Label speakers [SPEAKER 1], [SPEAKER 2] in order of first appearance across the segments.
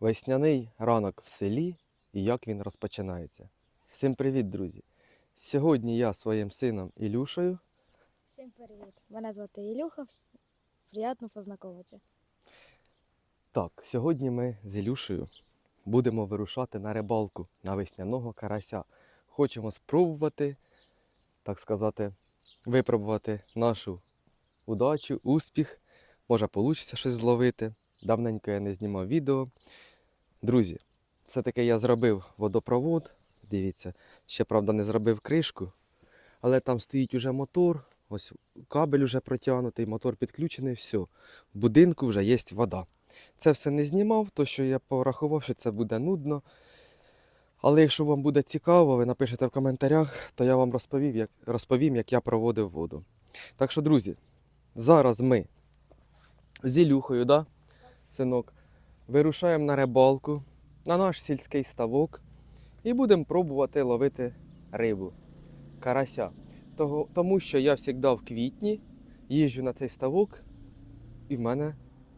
[SPEAKER 1] Весняний ранок в селі і як він розпочинається. Всім привіт, друзі! Сьогодні я своїм сином Ілюшею
[SPEAKER 2] Всім привіт. Мене звати Ілюха. Приємно познайомитися.
[SPEAKER 1] Так, сьогодні ми з Ілюшею будемо вирушати на рибалку на весняного карася. Хочемо спробувати, так сказати, випробувати нашу удачу, успіх. Може, вийде щось зловити. Давненько я не знімав відео. Друзі, все-таки я зробив водопровод. Дивіться, ще правда не зробив кришку, але там стоїть уже мотор. Ось кабель уже протягнутий, мотор підключений, все. В будинку вже є вода. Це все не знімав, то що я порахував, що це буде нудно. Але якщо вам буде цікаво, ви напишете в коментарях, то я вам розповім, як, розповім, як я проводив воду. Так що, друзі, зараз ми з Ілюхою, да, синок, вирушаємо на рибалку, на наш сільський ставок і будемо пробувати ловити рибу, карася. Того, тому що я завжди в квітні їжджу на цей ставок, і в мене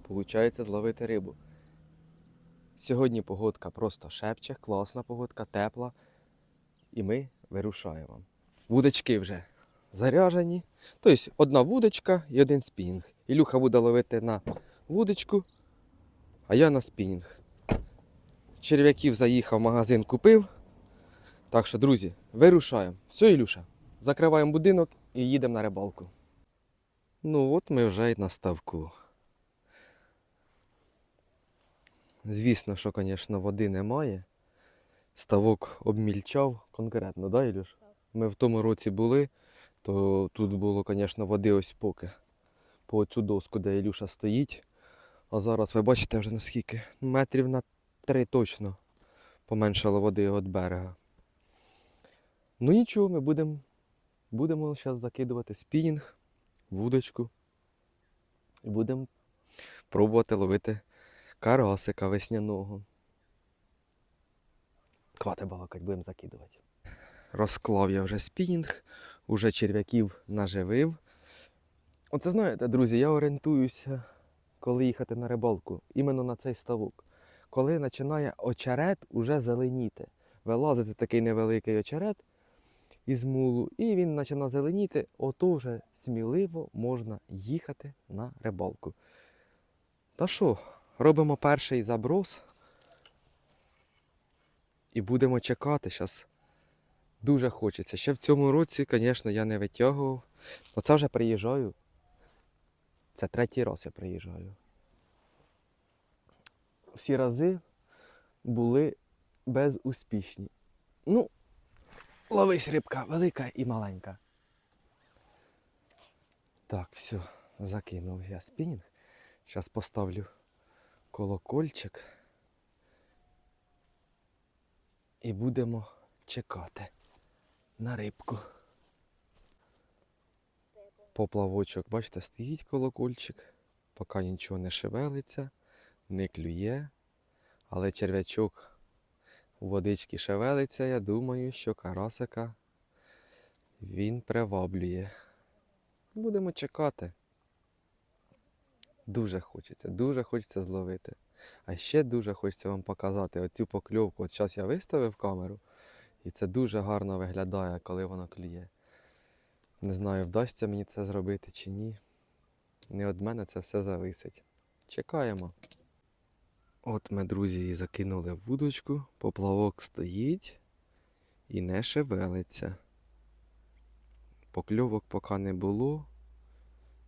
[SPEAKER 1] виходить зловити рибу. Сьогодні погодка просто шепче, класна погодка, тепла. І ми вирушаємо. Вудочки вже заряжені. Тобто одна вудочка і один спінінг. Ілюха буде ловити на вудочку, а я на спінінг. Черв'яків заїхав магазин, купив. Так що, друзі, вирушаємо. Все, Ілюша, закриваємо будинок і їдемо на рибалку. Ну от ми вже й на ставку. Звісно, що, звісно, води немає. Ставок обмільчав конкретно, да, Ілюш? Ми в тому році були, то тут було, звісно, води ось поки. По цю доску, де Ілюша стоїть. А зараз ви бачите вже наскільки? Метрів на три точно поменшало води від берега. Ну нічого, ми будемо будемо зараз закидувати спінінг, вудочку. І будемо пробувати ловити карасика весняного. Хвати балакать, будемо закидувати. Розклав я вже спінінг, уже черв'яків наживив. Оце знаєте, друзі, я орієнтуюся, коли їхати на рибалку, іменно на цей ставок. Коли починає очерет уже зеленіти. Вилазити такий невеликий очерет із мулу, і він починає зеленіти, ото вже сміливо можна їхати на рибалку. Та що, робимо перший заброс і будемо чекати. Зараз дуже хочеться. Ще в цьому році, звісно, я не витягував. Оце вже приїжджаю. Це третій раз я приїжджаю. Всі рази були безуспішні. Ну, ловись рибка велика і маленька. Так, все, закинув я спінінг. Зараз поставлю колокольчик. І будемо чекати на рибку. Поплавочок, бачите, стоїть колокольчик, поки нічого не шевелиться, не клює, але черв'ячок у водички шевелиться, я думаю, що карасика він приваблює. Будемо чекати. Дуже хочеться, дуже хочеться зловити. А ще дуже хочеться вам показати оцю покльовку. От зараз я виставив камеру, і це дуже гарно виглядає, коли воно клює. Не знаю, вдасться мені це зробити чи ні. Не від мене це все зависить. Чекаємо. От ми, друзі, і закинули в вудочку, поплавок стоїть і не шевелиться. Покльовок поки не було.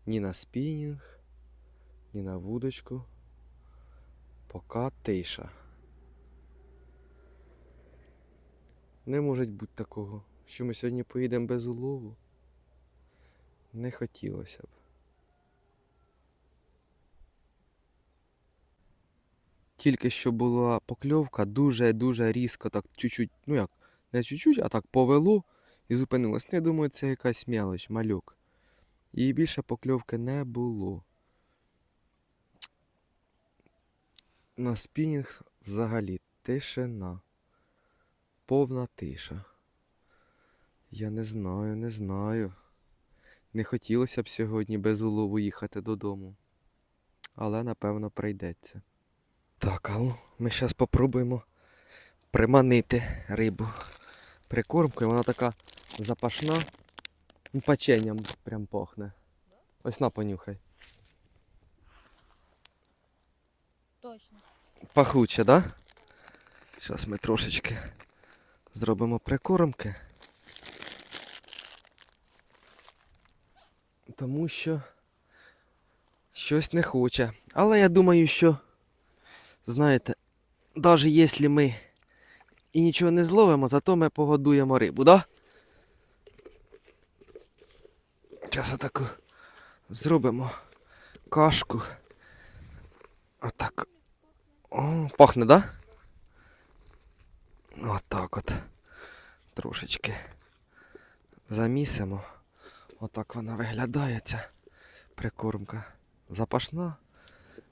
[SPEAKER 1] Ні на спінінг, ні на вудочку. Пока тиша. Не може бути такого, що ми сьогодні поїдемо без улову. Не хотілося б. Тільки що була покльовка, дуже-дуже різко, так чуть-чуть, ну як, не чуть-чуть, а так повело і зупинилось. Ну, я думаю, це якась мелоч, малюк. І більше покльовки не було. На спінінг взагалі тишина. Повна тиша. Я не знаю, не знаю. Не хотілося б сьогодні без улову їхати додому. Але напевно прийдеться. Так, а ну, ми зараз спробуємо приманити рибу прикормкою. Вона така запашна. Ну, Печенням прям пахне. Ось на понюхай.
[SPEAKER 2] Точно.
[SPEAKER 1] Пахуче, да? Зараз ми трошечки зробимо прикормки. Тому що щось не хоче. Але я думаю, що, знаєте, навіть якщо ми і нічого не зловимо, зато ми погодуємо рибу, да? Зараз отаку зробимо кашку. Отак. О, пахне, да? Отак от. Трошечки замісимо. Отак вона виглядає ця прикормка. Запашна.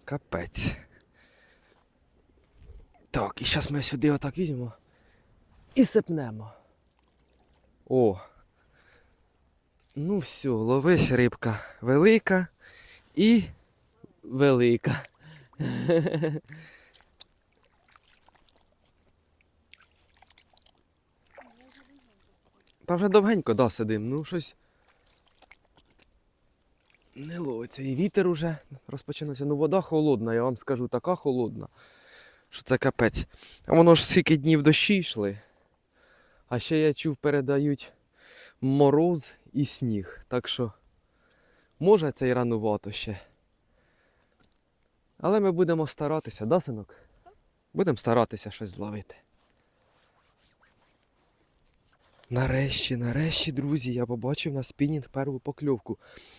[SPEAKER 1] Капець. Так, і зараз ми сюди отак візьмемо і сипнемо. О. Ну все, ловись рибка велика і велика. Та вже довгенько да, сидим, ну щось. Не. І вітер уже розпочинався. Ну вода холодна, я вам скажу, така холодна, що це капець. А воно ж скільки днів дощі йшли. А ще я чув, передають мороз і сніг. Так що, може це і ранувато ще. Але ми будемо старатися, да, синок? Будемо старатися щось зловити. Нарешті, нарешті, друзі, я побачив на спінінг перву покльовку.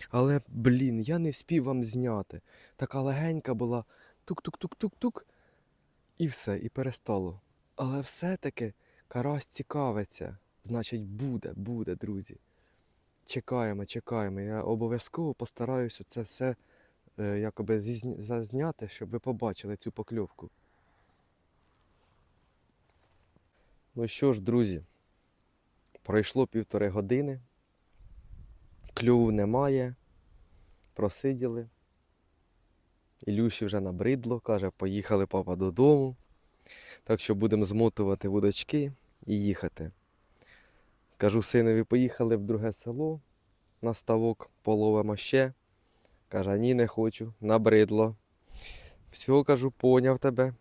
[SPEAKER 1] Але, блін, я не вспів вам зняти. Така легенька була. Тук-тук-тук-тук-тук. І все, і перестало. Але все-таки карась цікавиться. Значить, буде, буде, друзі. Чекаємо, чекаємо. Я обов'язково постараюся це все е, якоби зазняти, щоб ви побачили цю покльовку. Ну що ж, друзі, пройшло півтори години. Клюву немає. Просиділи. Ілюші вже набридло, каже, поїхали папа додому. Так що будемо змотувати вудочки і їхати. Кажу синові, поїхали в друге село на ставок, половимо ще. Каже, ні, не хочу, набридло. Все, кажу, поняв тебе.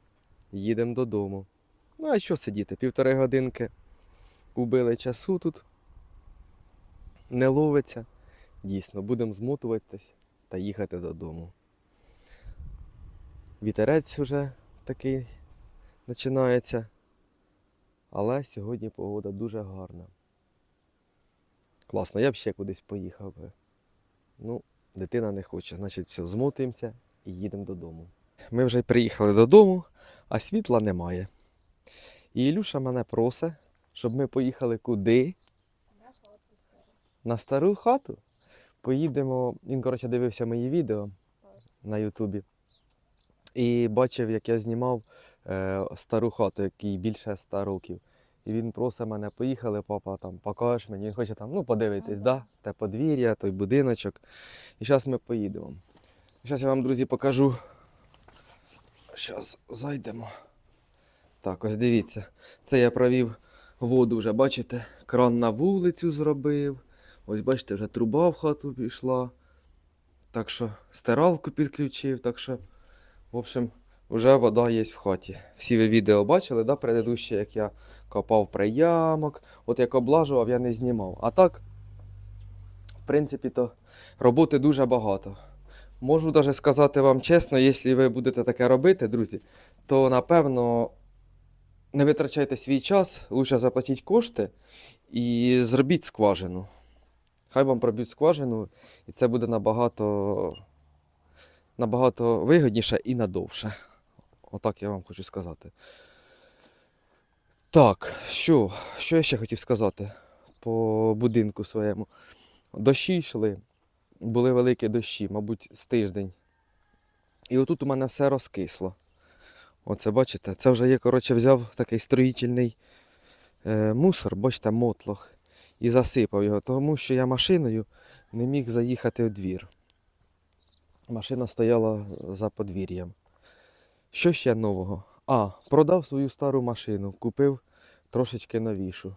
[SPEAKER 1] Їдемо додому. Ну, а що сидіти? Півтори годинки убили часу тут. Не ловиться. Дійсно, будемо змотуватись та їхати додому. Вітерець вже такий починається. Але сьогодні погода дуже гарна. Класно, я б ще кудись поїхав би. Ну, дитина не хоче, значить, все, змотуємося і їдемо додому. Ми вже приїхали додому, а світла немає. І Ілюша мене просить, щоб ми поїхали куди? На стару хату. Поїдемо. Він, коротше, дивився мої відео на Ютубі. І бачив, як я знімав е, стару хату, якій більше 100 років. І він просить мене, поїхали, папа, там, покажеш мені. Він хоче там, ну, подивитись,
[SPEAKER 2] Ага.
[SPEAKER 1] да? те подвір'я, той будиночок. І зараз ми поїдемо. Зараз я вам, друзі, покажу. Зараз зайдемо. Так, ось дивіться. Це я провів воду вже, бачите, кран на вулицю зробив. Ось бачите, вже труба в хату пішла. Так що стиралку підключив, так що, в общем, вже вода є в хаті. Всі ви відео бачили, да, предыдуще, як я копав приямок. От як облажував, я не знімав. А так, в принципі, то роботи дуже багато. Можу навіть сказати вам чесно, якщо ви будете таке робити, друзі, то напевно не витрачайте свій час, лучше заплатіть кошти і зробіть скважину. Хай вам проб'ють скважину, і це буде набагато, набагато вигідніше і надовше. Отак я вам хочу сказати. Так, що, що я ще хотів сказати по будинку своєму? Дощі йшли, були великі дощі, мабуть, з тиждень. І отут у мене все розкисло. Оце бачите, це вже є, коротше, взяв такий строїтельний е, мусор, бачите, мотлох, і засипав його, тому що я машиною не міг заїхати в двір. Машина стояла за подвір'ям. Що ще нового? А, продав свою стару машину, купив трошечки новішу.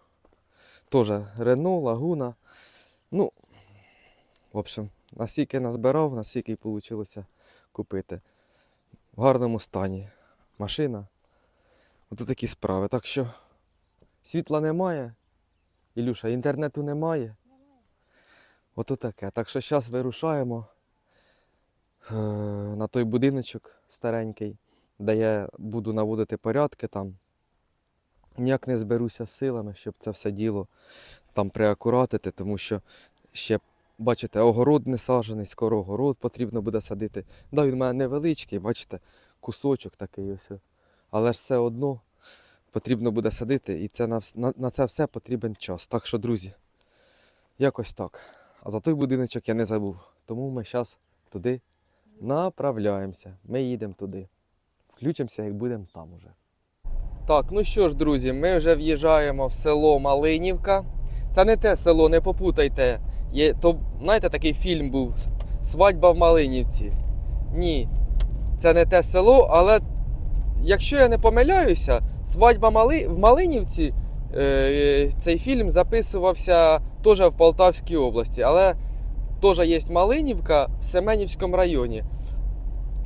[SPEAKER 1] Тоже Рено, Лагуна. Ну, в общем, настільки назбирав, настільки й вийшло купити. В гарному стані. Машина. Ото такі справи. Так що світла немає. Ілюша, інтернету немає. Ото таке. Так що зараз вирушаємо е, на той будиночок старенький, де я буду наводити порядки там. Ніяк не зберуся силами, щоб це все діло там приакуратити, тому що ще, бачите, огород не саджений, скоро огород потрібно буде садити. Да, він у мене невеличкий, бачите, кусочок такий ось. Але ж все одно потрібно буде садити, і це на, на, на це все потрібен час. Так що, друзі, якось так. А за той будиночок я не забув. Тому ми зараз туди направляємося. Ми їдемо туди. Включимося, як будемо там уже. Так, ну що ж, друзі, ми вже в'їжджаємо в село Малинівка. Та не те село, не попутайте. Є, то, знаєте, такий фільм був Свадьба в Малинівці. Ні, це не те село, але якщо я не помиляюся, свадьба Мали... в Малинівці, е, цей фільм записувався теж в Полтавській області, але теж є Малинівка в Семенівському районі.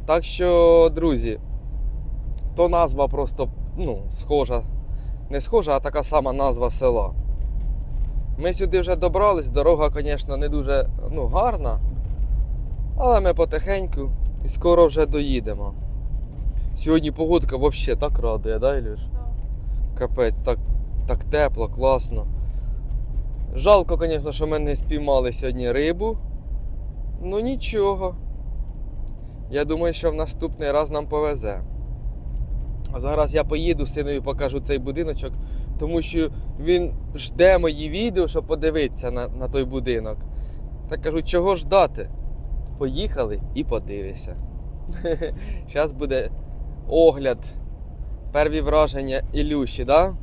[SPEAKER 1] Так що, друзі, то назва просто ну, схожа. Не схожа, а така сама назва села. Ми сюди вже добрались, дорога, звісно, не дуже ну, гарна. Але ми потихеньку і скоро вже доїдемо. Сьогодні погодка взагалі так радує, да, Ілюш? Капець, так, так тепло, класно. Жалко, звісно, що ми не спіймали сьогодні рибу. Ну нічого. Я думаю, що в наступний раз нам повезе. А зараз я поїду синові покажу цей будиночок, тому що він жде мої відео, щоб подивитися на, на той будинок. Так кажу, чого ждати? Поїхали і подивися. Зараз буде огляд, перві враження Ілюші, да?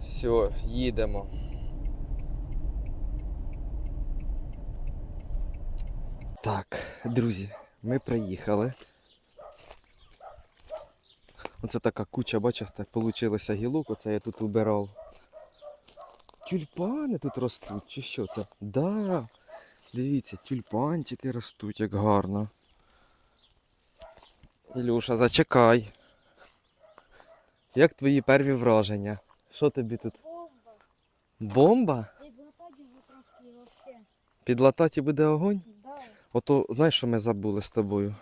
[SPEAKER 1] Все, їдемо. Так, друзі, ми приїхали. Оце така куча, бачите, получилося гілок, оце я тут вибирав. Тюльпани тут ростуть, чи що це? Да. Дивіться, тюльпанчики ростуть, як гарно. Ілюша, зачекай. Як твої перві враження? Що тобі тут?
[SPEAKER 2] Бомба.
[SPEAKER 1] Бомба?
[SPEAKER 2] І блатаді трошки вообще.
[SPEAKER 1] Буде огонь?
[SPEAKER 2] Да.
[SPEAKER 1] Ото знаєш, що ми забули з тобою?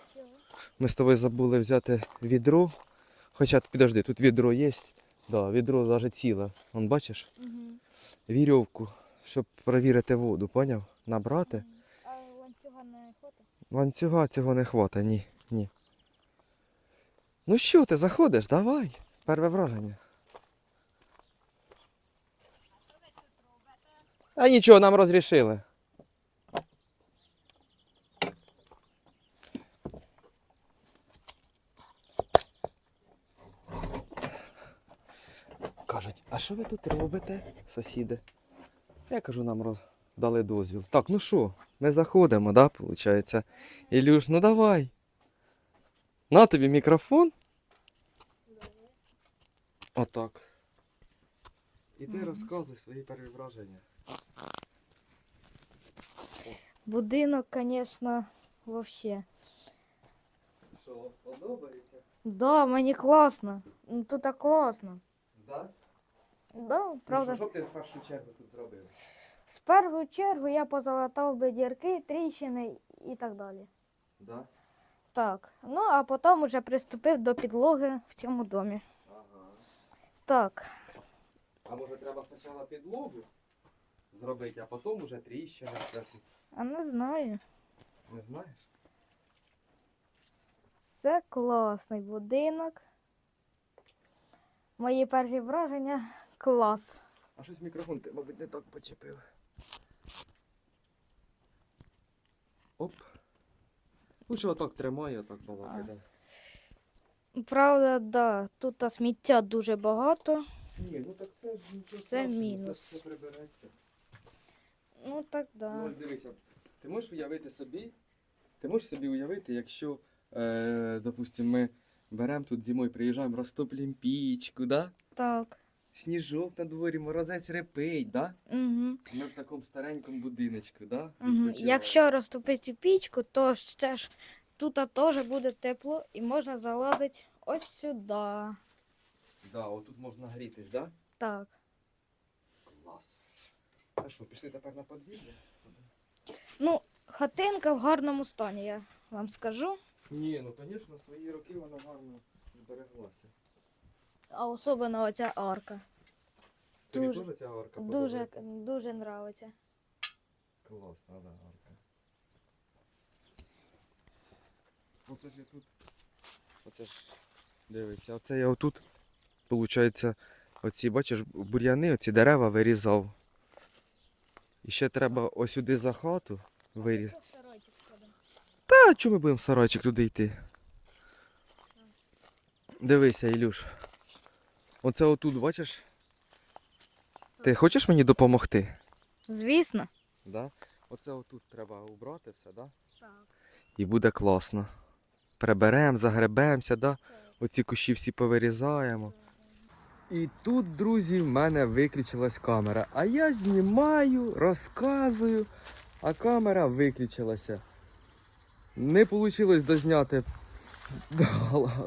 [SPEAKER 1] Ми з тобою забули взяти відро. Хоча підожди, тут відро є. Да, відро навіть ціле. Вон бачиш?
[SPEAKER 2] Угу.
[SPEAKER 1] Вірьовку, щоб перевірити воду, поняв? Набрати.
[SPEAKER 2] А ланцюга не хватить?
[SPEAKER 1] Ланцюга цього не хвата, ні, ні. Ну що ти заходиш? Давай. Перве враження. А нічого, нам розрішили. Кажуть, а що ви тут робите, сусіди? Я кажу, нам роз... дали дозвіл. Так, ну що, ми заходимо, да, виходить? Ілюш, ну давай. На тобі мікрофон. Отак. І ти розказуй свої перві враження.
[SPEAKER 2] Будинок, звісно, вообще.
[SPEAKER 1] Що, подобається?
[SPEAKER 2] Да, мені класно. Ну тут так класно.
[SPEAKER 1] Да?
[SPEAKER 2] Да, правда.
[SPEAKER 1] Ну, що б ти в першу чергу тут зробив?
[SPEAKER 2] З першу чергу я позалатав би дірки, тріщини і так далі.
[SPEAKER 1] Да?
[SPEAKER 2] Так, ну а потім вже приступив до підлоги в цьому домі.
[SPEAKER 1] Ага.
[SPEAKER 2] Так,
[SPEAKER 1] А може треба спочатку підлогу зробити, а потім уже тріщини.
[SPEAKER 2] а не знаю.
[SPEAKER 1] Не знаєш?
[SPEAKER 2] Це класний будинок. Мої перші враження клас.
[SPEAKER 1] А щось мікрофон ти, мабуть, не так почепив. Оп. Лучше отак тримай, отак балакай.
[SPEAKER 2] А.
[SPEAKER 1] да.
[SPEAKER 2] Правда, да, тут та сміття дуже багато.
[SPEAKER 1] Ні, ну так це ж нічого
[SPEAKER 2] Це
[SPEAKER 1] страшного,
[SPEAKER 2] мінус.
[SPEAKER 1] Це все прибереться.
[SPEAKER 2] Ну так
[SPEAKER 1] Ну,
[SPEAKER 2] да.
[SPEAKER 1] ось дивися, ти можеш уявити собі, ти можеш собі уявити, якщо е, допустим, ми беремо тут зимою, приїжджаємо, розтоплюємо пічку, да?
[SPEAKER 2] Так.
[SPEAKER 1] Сніжок на дворі, морозець репить, да?
[SPEAKER 2] Угу.
[SPEAKER 1] Ми в такому старенькому будиночку, да?
[SPEAKER 2] Угу.
[SPEAKER 1] відпочиваємо.
[SPEAKER 2] Якщо розтопити цю пічку, то ж це ж тут теж буде тепло і можна залазити ось сюди.
[SPEAKER 1] Да, отут можна грітись, да?
[SPEAKER 2] Так.
[SPEAKER 1] Клас. А що, пішли тепер на подвір'я?
[SPEAKER 2] Ну, хатинка в гарному стані, я вам скажу.
[SPEAKER 1] Ні, ну звісно, свої роки вона гарно збереглася.
[SPEAKER 2] А особливо оця арка.
[SPEAKER 1] Тобі
[SPEAKER 2] Дуже-
[SPEAKER 1] теж ця арка
[SPEAKER 2] Дуже,
[SPEAKER 1] подобається?
[SPEAKER 2] дуже нравиться.
[SPEAKER 1] Класна, да, арка. Оце ж я тут. Оце ж. Дивися, оце я отут. Получається, оці, бачиш, бур'яни, оці дерева вирізав. І ще треба ось сюди за хату вирізати. Та чому ми будемо в сарайчик туди йти? Дивися, Ілюш. Оце отут, бачиш? Ти хочеш мені допомогти?
[SPEAKER 2] Звісно.
[SPEAKER 1] Да? Оце отут треба убрати все, да?
[SPEAKER 2] Так.
[SPEAKER 1] І буде класно. Приберемо, загребемося, да? Оці кущі всі повирізаємо. І тут, друзі, в мене виключилась камера. А я знімаю, розказую, а камера виключилася. Не вийшло дозняти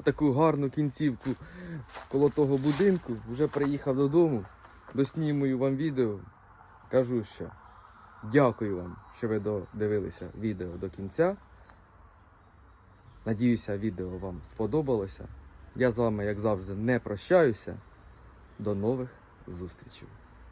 [SPEAKER 1] таку гарну кінцівку коло того будинку. Вже приїхав додому, доснімую вам відео. Кажу, що дякую вам, що ви додивилися відео до кінця. Надіюся, відео вам сподобалося. Я з вами, як завжди, не прощаюся. До нових зустрічей.